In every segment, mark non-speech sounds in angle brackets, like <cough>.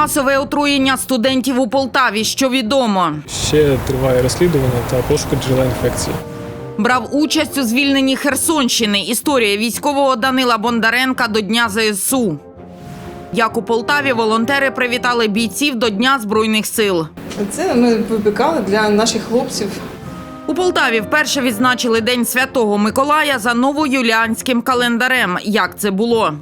Масове отруєння студентів у Полтаві. Що відомо? Ще триває розслідування та пошук джерела інфекції. Брав участь у звільненні Херсонщини. Історія військового Данила Бондаренка до Дня ЗСУ. Як у Полтаві волонтери привітали бійців до Дня Збройних сил. Це ми випікали для наших хлопців. У Полтаві вперше відзначили День Святого Миколая за новоюліанським календарем. Як це було?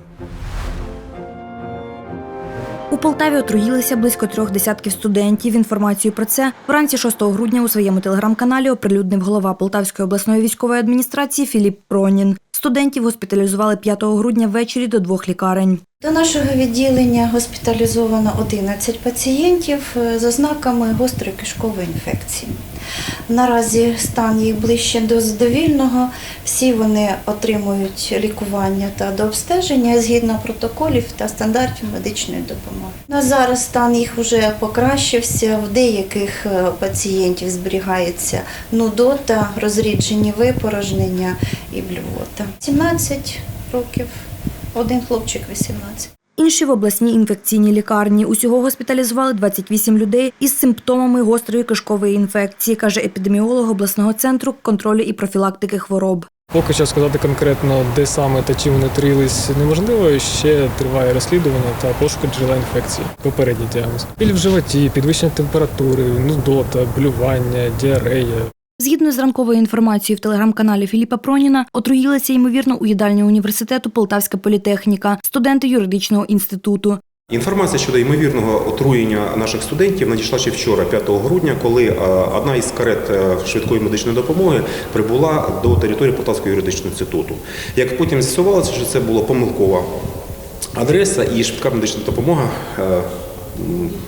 Полтаві отруїлися близько трьох десятків студентів. Інформацію про це вранці 6 грудня у своєму телеграм-каналі оприлюднив голова Полтавської обласної військової адміністрації Філіп Пронін. Студентів госпіталізували 5 грудня ввечері до двох лікарень. До нашого відділення госпіталізовано 11 пацієнтів е, з ознаками гострої кишкової інфекції. Наразі стан їх ближче до задовільного. Всі вони отримують лікування та дообстеження згідно протоколів та стандартів медичної допомоги. На зараз стан їх вже покращився. В деяких е, пацієнтів зберігається нудота, розріджені випорожнення і блювота. 17 років. Один хлопчик 18. Інші в обласній інфекційній лікарні. Усього госпіталізували 28 людей із симптомами гострої кишкової інфекції, каже епідеміолог обласного центру контролю і профілактики хвороб. Поки що сказати конкретно, де саме та чим вони отруїлись, неможливо. Ще триває розслідування та пошук джерела інфекції. Попередній діагноз. Біль в животі, підвищення температури, нудота, блювання, діарея. Згідно з ранковою інформацією в телеграм-каналі Філіпа Проніна, отруїлися ймовірно у їдальні університету Полтавська політехніка, студенти юридичного інституту. Інформація щодо ймовірного отруєння наших студентів надійшла ще вчора, 5 грудня, коли е, одна із карет е, швидкої медичної допомоги прибула до території Полтавського юридичного інституту. Як потім з'ясувалося, що це була помилкова адреса, і швидка медична допомога.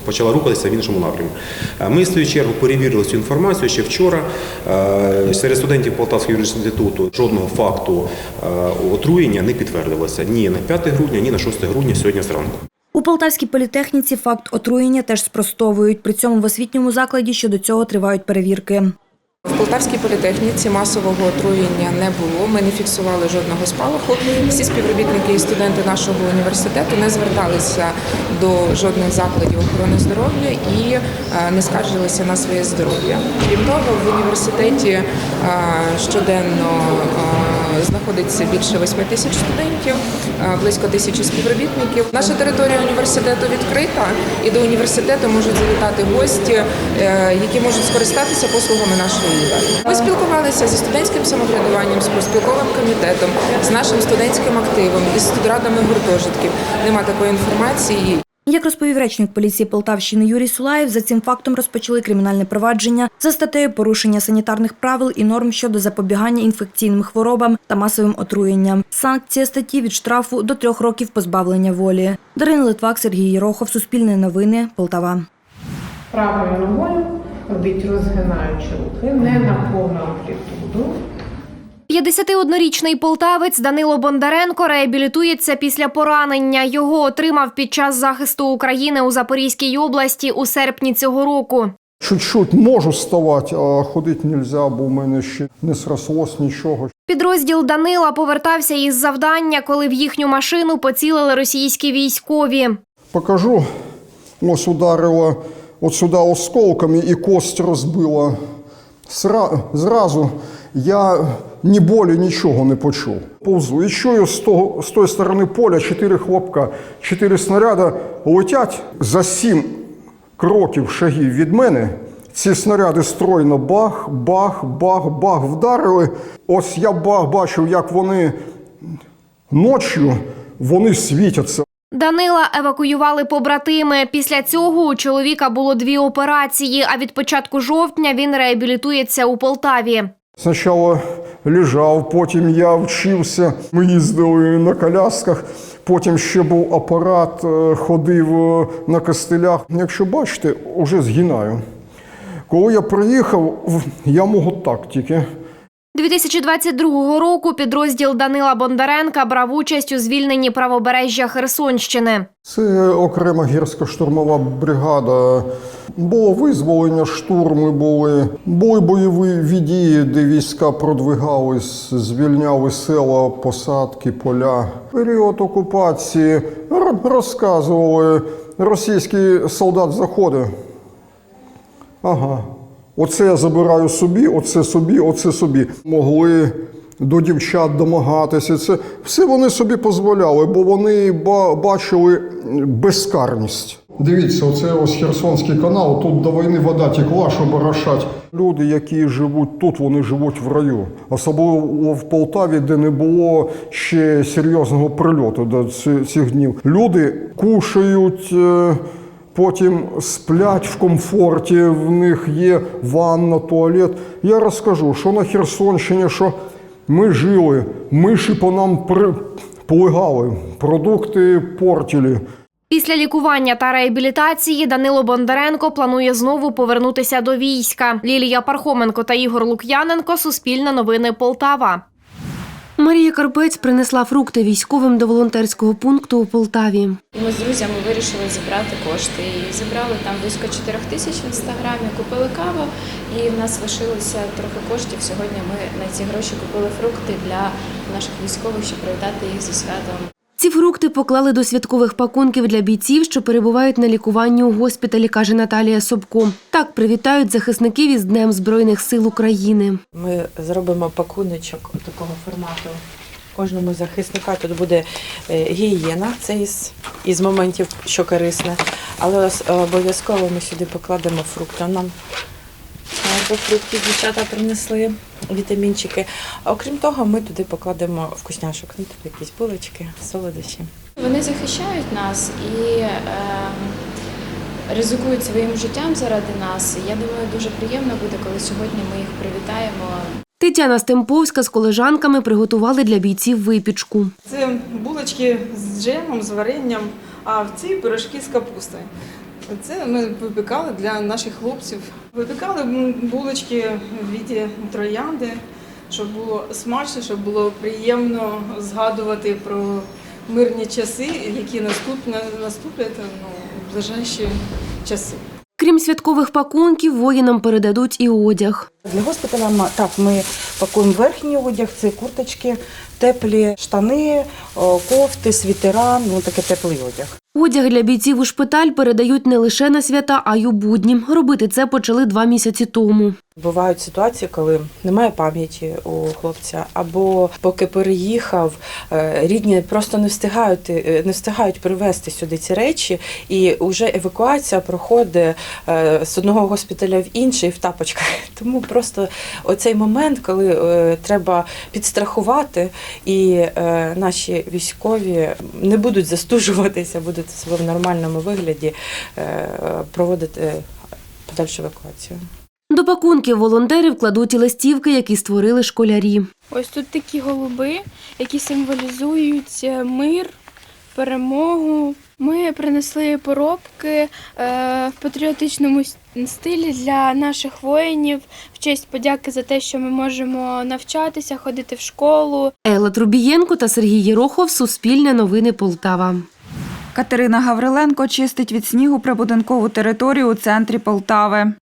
Почала рухатися в іншому напрямку. Е, Ми, в свою чергу, перевірили цю інформацію ще вчора. Е, Серед студентів Полтавського юридичного інституту жодного факту е, отруєння не підтвердилося ні на 5 грудня, ні на 6 грудня сьогодні зранку. У Полтавській політехніці факт отруєння теж спростовують. При цьому в освітньому закладі щодо цього тривають перевірки. В Полтавській політехніці масового отруєння не було. Ми не фіксували жодного спалаху. Всі співробітники і студенти нашого університету не зверталися до жодних закладів охорони здоров'я і е, не скаржилися на своє здоров'я. Крім того, в університеті е, щоденно е, знаходиться більше 8 тисяч студентів, е, близько тисячі співробітників. Наша територія університету відкрита, і до університету можуть завітати гості, е, які можуть скористатися послугами нашої їдальні. Ми спілкувалися зі студентським самоврядуванням, з профспілковим комітетом, з нашим студентським активом, із студрадами гуртожитків. Нема такої інформації. Як розповів речник поліції Полтавщини Юрій Сулаєв, за цим фактом розпочали кримінальне провадження за статтею порушення санітарних правил і норм щодо запобігання інфекційним хворобам та масовим отруєнням. Санкція статті від штрафу до трьох років позбавлення волі. Дарина Литвак, Сергій Єрохов, Суспільне новини, Полтава. правою ногою робіть розгинаючи рухи, не на повну амплітуду. 51-річний полтавець Данило Бондаренко реабілітується після поранення. Його отримав під час захисту України у Запорізькій області у серпні цього року. Чуть-чуть можу вставати, а ходити нельзя, бо в мене ще не срослось нічого. Підрозділ Данила повертався із завдання, коли в їхню машину поцілили російські військові. Покажу, ось ударило от сюди осколками і кость розбила. Сра- Зразу я ні болі, нічого не почув. Повзу. І чую з, того, з тої сторони поля чотири хлопка, чотири снаряди летять за сім кроків шагів від мене. Ці снаряди стройно бах, бах, бах, бах вдарили. Ось я бах бачив, як вони ночі вони світяться. Данила евакуювали побратими. Після цього у чоловіка було дві операції. А від початку жовтня він реабілітується у Полтаві. Спочатку лежав, потім я вчився. Ми їздили на колясках, потім ще був апарат, е, ходив на костилях. Якщо бачите, вже згинаю. Коли я приїхав, я можу так тільки. 2022 року підрозділ Данила Бондаренка брав участь у звільненні правобережжя Херсонщини. Це окрема гірська штурмова бригада. Було визволення, штурми були, були бойові дії, де війська продвигались, звільняли села, посадки, поля. Період окупації розказували, російський солдат заходить. Ага. Оце я забираю собі, оце собі, оце собі. Могли до дівчат домагатися. Це все вони собі дозволяли, бо вони бачили безкарність. Дивіться, оце ось Херсонський канал. Тут до війни вода текла, щоб орошати. Люди, які живуть тут, вони живуть в раю. Особливо в Полтаві, де не було ще серйозного прильоту до цих днів. Люди кушають. Потім сплять в комфорті, в них є ванна, туалет. Я розкажу, що на Херсонщині, що ми жили, миші по нам при... плигали, продукти портили. Після лікування та реабілітації Данило Бондаренко планує знову повернутися до війська. Лілія Пархоменко та Ігор Лук'яненко Суспільне новини Полтава. Марія Карпець принесла фрукти військовим до волонтерського пункту у Полтаві. Ми з друзями вирішили зібрати кошти. І зібрали там близько 4 тисяч в інстаграмі, купили каву, і в нас лишилося трохи коштів. Сьогодні ми на ці гроші купили фрукти для наших військових, щоб привітати їх зі святом. Ці фрукти поклали до святкових пакунків для бійців, що перебувають на лікуванні у госпіталі, каже Наталія Собко. Так привітають захисників із Днем Збройних сил України. Ми зробимо пакуночок такого формату. Кожному захисника тут буде е, гігієна, це із, із моментів, що корисне. Але обов'язково ми сюди покладемо фрукти. Нам багато фруктів дівчата принесли, вітамінчики. А окрім того, ми туди покладемо вкусняшок. Ну, тут якісь булочки, солодощі. Вони захищають нас і е, ризикують своїм життям заради нас. Я думаю, дуже приємно буде, коли сьогодні ми їх привітаємо. Тетяна Стемповська з колежанками приготували для бійців випічку. Це булочки з джемом, з варенням, а в ці пирожки з капустою. Це ми випікали для наших хлопців. Випікали булочки в віді троянди, щоб було смачно, щоб було приємно згадувати про мирні часи, які наступ- наступлять ну, в ближайші часи. Крім святкових пакунків, воїнам передадуть і одяг. Для госпіталя так ми пакуємо верхній одяг, це курточки, теплі штани, кофти, світера, ну таке теплий одяг. Одяг для бійців у шпиталь передають не лише на свята, а й у будні. Робити це почали два місяці тому. Бувають ситуації, коли немає пам'яті у хлопця, або поки переїхав, е, рідні просто не встигають е, не встигають привезти сюди ці речі, і вже евакуація проходить е, з одного госпіталя в інший в тапочках. <laughs> Тому просто оцей момент, коли треба підстрахувати, і наші військові не будуть застужуватися, будуть в нормальному вигляді е, проводити подальшу евакуацію. До пакунків волонтери вкладуть і листівки, які створили школярі. Ось тут такі голуби, які символізують е, мир, перемогу. Ми принесли поробки е, в патріотичному стилі для наших воїнів в честь подяки за те, що ми можемо навчатися, ходити в школу. Елла Трубієнко та Сергій Єрохов. Суспільне новини Полтава. Катерина Гавриленко чистить від снігу прибудинкову територію у центрі Полтави.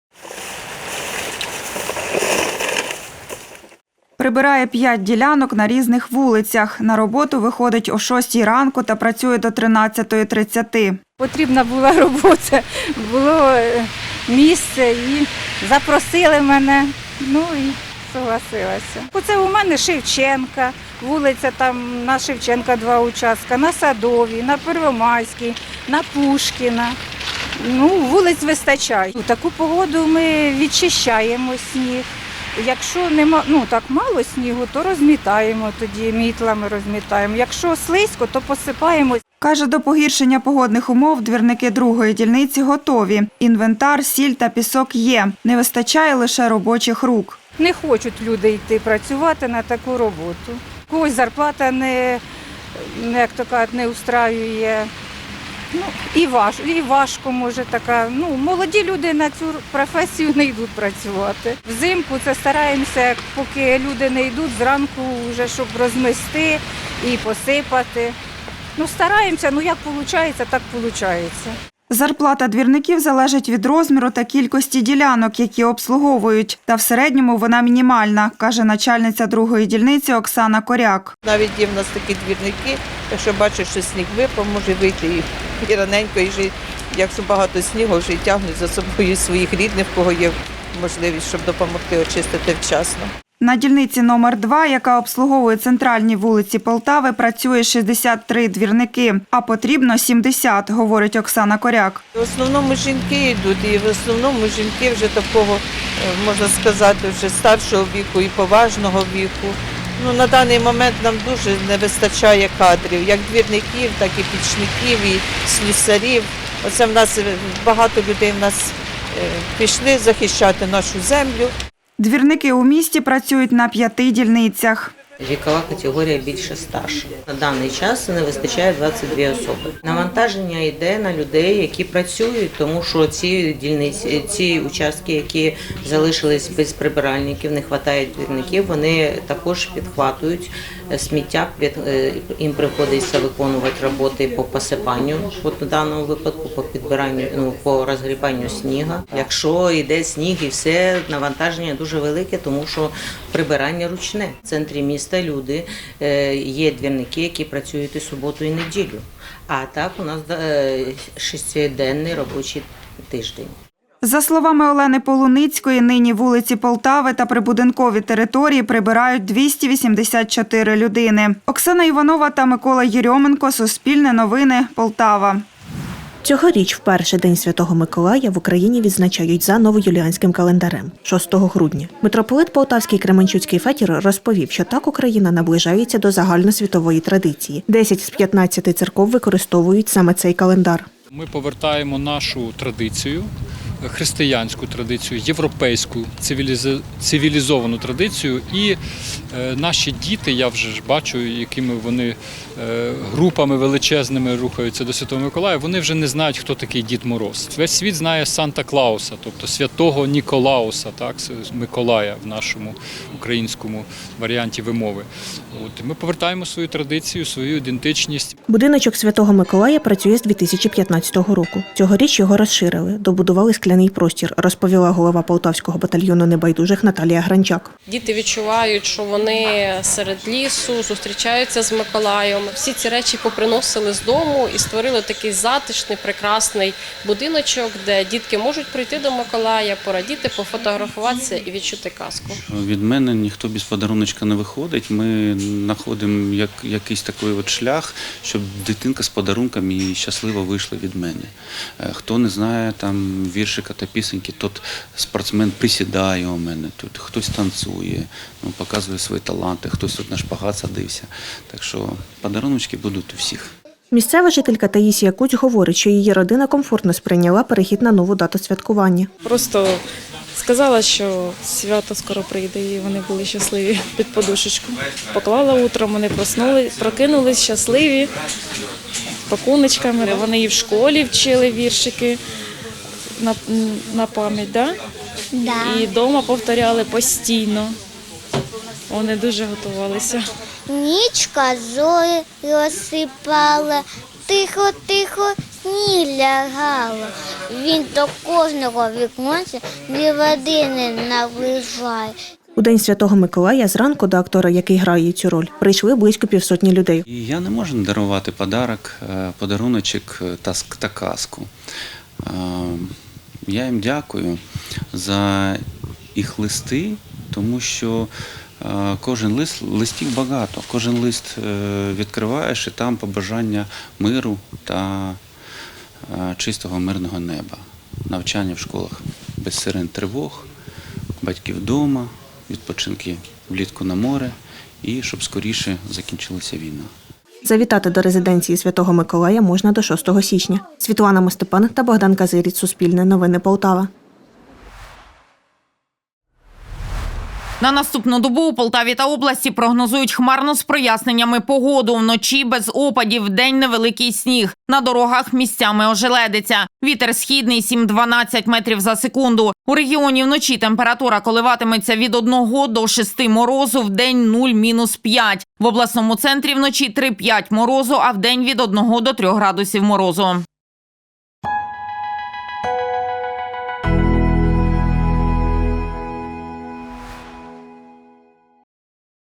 Прибирає п'ять ділянок на різних вулицях. На роботу виходить о 6 ранку та працює до 13.30. Потрібна була робота, було е, місце і запросили мене. Ну і согласилася. Оце у мене Шевченка, вулиця там на Шевченка два участка, на Садовій, на Первомайській, на Пушкіна. Ну, вулиць вистачає. У таку погоду ми відчищаємо сніг. Якщо нема, ну так мало снігу, то розмітаємо тоді, мітлами розмітаємо. Якщо слизько, то посипаємо. Каже, до погіршення погодних умов двірники другої дільниці готові. Інвентар, сіль та пісок є. Не вистачає лише робочих рук. Не хочуть люди йти працювати на таку роботу. Когось зарплата не, як то кажуть, не устраює. Ну, і, важ, і важко може така. Ну, молоді люди на цю професію не йдуть працювати. Взимку це стараємося, поки люди не йдуть, зранку вже щоб розмести і посипати. Ну, стараємося, ну як виходить, так виходить. Зарплата двірників залежить від розміру та кількості ділянок, які обслуговують. Та в середньому вона мінімальна, каже начальниця другої дільниці Оксана Коряк. Навіть є в нас такі двірники, якщо бачиш, що сніг випав, може вийти і, раненько, і вже як багато снігу, вже й тягнуть за собою своїх рідних, кого є можливість, щоб допомогти очистити вчасно. На дільниці номер 2 яка обслуговує центральні вулиці Полтави, працює 63 двірники, а потрібно 70, говорить Оксана Коряк. В основному жінки йдуть, і в основному жінки вже такого, е, можна сказати, вже старшого віку і поважного віку. Ну, на даний момент нам дуже не вистачає кадрів, як двірників, так і пічників, і слюсарів. Оце в нас е, багато людей в нас е, пішли захищати нашу землю. Двірники у місті працюють на п'яти дільницях. Вікова категорія більше старша. На даний час не вистачає 22 особи. Навантаження йде на людей, які працюють, тому що ці дільниці, ці участки, які залишились без прибиральників, не вистачає двірників, вони також підхватують сміття. Е, Їм приходиться виконувати роботи по посипанню, от у даному випадку по підбиранню, ну по розгрібанню сніга. Якщо йде сніг і все, навантаження дуже велике, тому що прибирання ручне. В центрі міста люди е, є двірники, які працюють і суботу, і неділю. А так у нас е, шестиденний робочий тиждень. За словами Олени Полуницької, нині вулиці Полтави та прибудинкові території прибирають 284 людини. Оксана Іванова та Микола Єрьоменко. Суспільне новини. Полтава. Цьогоріч, в перший день Святого Миколая, в Україні відзначають за новоюліанським календарем 6 грудня. Митрополит Полтавський Кременчуцький Фетір розповів, що так Україна наближається до загальносвітової традиції. 10 з 15 церков використовують саме цей календар. Ми повертаємо нашу традицію, християнську традицію, європейську цивілізовану традицію. І е, наші діти, я вже ж бачу, якими вони групами величезними рухаються до Святого Миколая, вони вже не знають, хто такий Дід Мороз. Весь світ знає Санта Клауса, тобто святого Ніколауса, так, Миколая в нашому українському варіанті вимови. От ми повертаємо свою традицію, свою ідентичність. Будиночок Святого Миколая працює з 2015 року. Цьогоріч його розширили, добудували скляний простір, розповіла голова Полтавського батальйону небайдужих Наталія Гранчак. Діти відчувають, що вони серед лісу зустрічаються з Миколаєм. Всі ці речі поприносили з дому і створили такий затишний, прекрасний будиночок, де дітки можуть прийти до Миколая, порадіти, пофотографуватися і відчути казку. Від мене ніхто без подаруночка не виходить. Ми знаходимо як, якийсь такий от шлях, щоб дитинка з подарунком і щасливо вийшла від мене. Е, Хто не знає там віршика та пісеньки, тот спортсмен присідає у мене, тут хтось танцює, ну, показує свої таланти, хтось тут на шпагат садився. Так що подаруночки будуть у всіх. Місцева жителька Таїсія Куць говорить, що її родина комфортно сприйняла перехід на нову дату святкування. Просто сказала, що свято скоро прийде, і вони були щасливі під подушечку. Поклала утром, вони проснули, прокинулись щасливі, пакуночками. Вони і в школі вчили віршики на, на пам'ять, да? Да. і вдома повторяли постійно. Вони дуже готувалися. Нічка зорі розсипала, тихо, тихо сніг лягало. Він до кожного віконця дві води не наближає. У день Святого Миколая зранку до актора, який грає цю роль, прийшли близько півсотні людей. І я не можу дарувати подарок, е, подаруночок е, та, та казку. Е, Я їм дякую за їх листи, тому що кожен лист листів багато. Кожен лист е, відкриваєш і там побажання миру та е, чистого мирного неба. Навчання в школах без сирен тривог, батьків вдома, відпочинки влітку на море і щоб скоріше закінчилася війна. Завітати до резиденції Святого Миколая можна до 6 січня. Світлана Мостепан та Богдан Казиріць. Суспільне новини Полтава. На наступну добу у Полтаві та області прогнозують хмарно з проясненнями погоду. Вночі без опадів, вдень невеликий сніг. На дорогах місцями ожеледиться. Вітер східний 7-12 метрів за секунду. У регіоні вночі температура коливатиметься від 1 до 6 морозу, вдень 0-5. В обласному центрі вночі 3-5 морозу, а вдень від 1 до 3 градусів морозу.